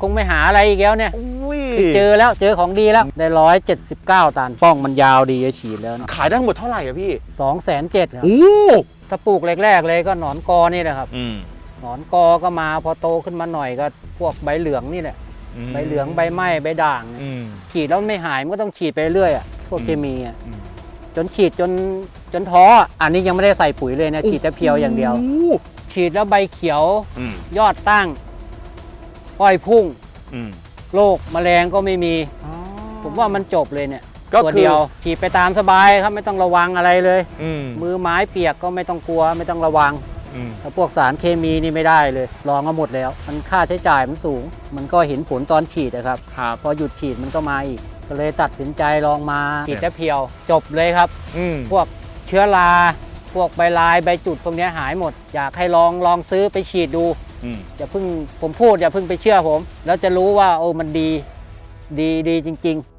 คงไม่หาอะไรอีกแล้วเนี่ยอุ้ยคือเจอแล้วเจอของดีแล้วได้ร้อยเจ็ดสิบเก้าตันป้องมันยาวดีจะฉีดแล้วนะขายได้ทั้งหมดเท่าไหร่อะพี่สองแสนเจ็ดครับโอ้ถ้าปลูกแรก ๆ เลยก็หนอนกอนี่แหละครับอืมหนอนกอก็มาพอโตขึ้นมาหน่อยก็พวกใบเหลืองนี่แหละใบเหลืองใบไหม้ใบด่างเนี่ยอืมฉีดแล้วไม่หายมันก็ต้องฉีดไปเรื่อยอะพวกอืมเคมีอะอืมจนฉีดจนจนท้ออะอันนี้ยังไม่ได้ใส่ปุ๋ยเลยนะฉีดแต่เพียวอย่างเดียวโอ้ฉีดแล้วใบเขียวอืมยอดตั้ง อ้อยพุ่งอืมโรคแมลงก็ไม่มี ผมว่ามันจบเลยเนี่ยก็ตัวคือเดียวฉีดไปตามสบายครับไม่ต้องระวังอะไรเลย อืมมือไม้เปียกก็ไม่ต้องกลัว ไม่ต้องระวังอืมถ้าพวกสารเคมีนี่ไม่ได้เลยลองมาหมดแล้ว มันค่าใช้จ่ายมันสูง มันก็เห็นผลตอนฉีดนะครับ ครับ พอหยุดฉีดมันก็มาอีก ก็เลยตัดสินใจลองมาฉีดแต่เพียว จบเลยครับ อืมพวกเชื้อรา พวกใบลายใบจุดพวกเนี้ยหายหมด อยากให้ลองลองซื้อไปฉีดดูอืมอย่าเพิ่งผมพูดอย่าเพิ่งไปเชื่อผม แล้วจะรู้ว่าโอ้มันดี ดีดีจริง ๆ